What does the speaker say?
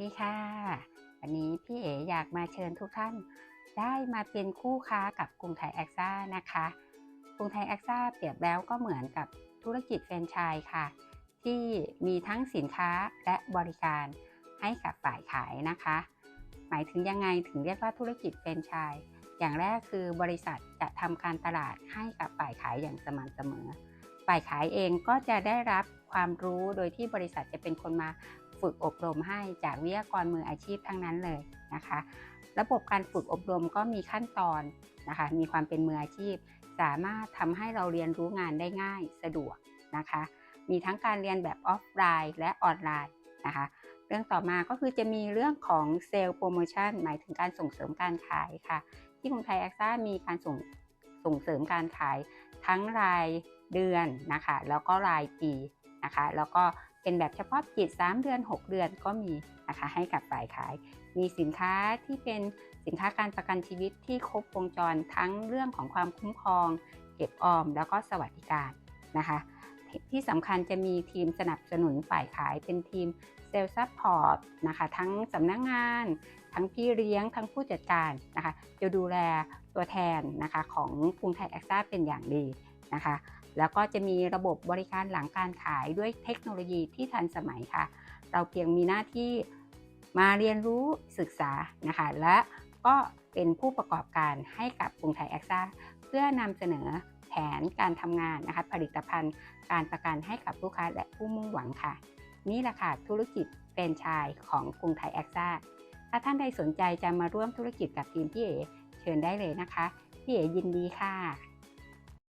ดีค่ะ วันนี้พี่เอ๋อยากมาเชิญทุกท่าน ได้มาเป็นคู่ค้ากับกรุงไทยแอคซ่านะคะกรุงไทยแอคซ่าเปรียบแล้วก็เหมือนกับธุรกิจแฟรนไชส์ค่ะ ที่มีทั้งสินค้าและบริการให้กับฝ่ายขายนะคะ หมายถึงยังไงถึงเรียกว่าธุรกิจแฟรนไชส์อย่างแรกคือบริษัทจะทำการตลาดให้กับฝ่ายขายอย่างสม่ำเสมอ ฝ่ายขายเองก็จะได้รับความรู้โดยที่บริษัทจะเป็นคนมา ฝึกอบรมให้จากวิทยากรมืออาชีพทั้งนั้นเลยนะคะ ระบบการฝึกอบรมก็มีขั้นตอนนะคะ มีความเป็นมืออาชีพ สามารถทำให้เราเรียนรู้งานได้ง่ายสะดวกนะคะ มีทั้งการเรียนแบบออฟไลน์และออนไลน์นะคะ เรื่องต่อมาก็คือจะมีเรื่องของเซลล์โปรโมชั่นหมายถึงการส่งเสริมการขายค่ะ ที่กรุงไทยแอคซ่ามีการส่งส่งเสริมการขายทั้งรายเดือนนะคะ แล้วก็รายปี นะคะ แล้วก็เป็นแบบเฉพาะกิจ 3 เดือน 6 เดือนก็มีนะคะให้กับฝ่ายขาย มีสินค้าที่เป็นสินค้าการประกันชีวิตที่ครบวงจรทั้งเรื่องของความคุ้มครอง เก็บออม แล้วก็สวัสดิการนะคะ ที่สำคัญจะมีทีมสนับสนุนฝ่ายขายเป็นทีมเซลล์ซัพพอร์ตนะคะทั้งสำนักงงาน ทั้งพี่เลี้ยง ทั้งผู้จัดการนะคะจะดูแลตัวแทนนะคะของกรุงไทยแอคซ่าเป็นอย่างดีนะคะแล้วก็จะมีระบบบริการหลังการขายด้วยเทคโนโลยีที่ทันสมัยค่ะ เราเพียงมีหน้าที่มาเรียนรู้ศึกษานะคะและ ก็เป็นผู้ประกอบการให้กับกรุงไทยแอคซ่าเพื่อนำเสนอแผนการทำงานนะคะผลิตภัณฑ์ การประกันให้กับลูกค้าและผู้มุ่งหวังค่ะ นี่แหละค่ะธุรกิจแฟรนไชส์ของกรุงไทยแอคซ่าถ้าท่านใดสนใจจะมาร่วมธุรกิจกับทีมพี่เอเชิญได้เลยนะคะ พี่เอยินดีค่ะ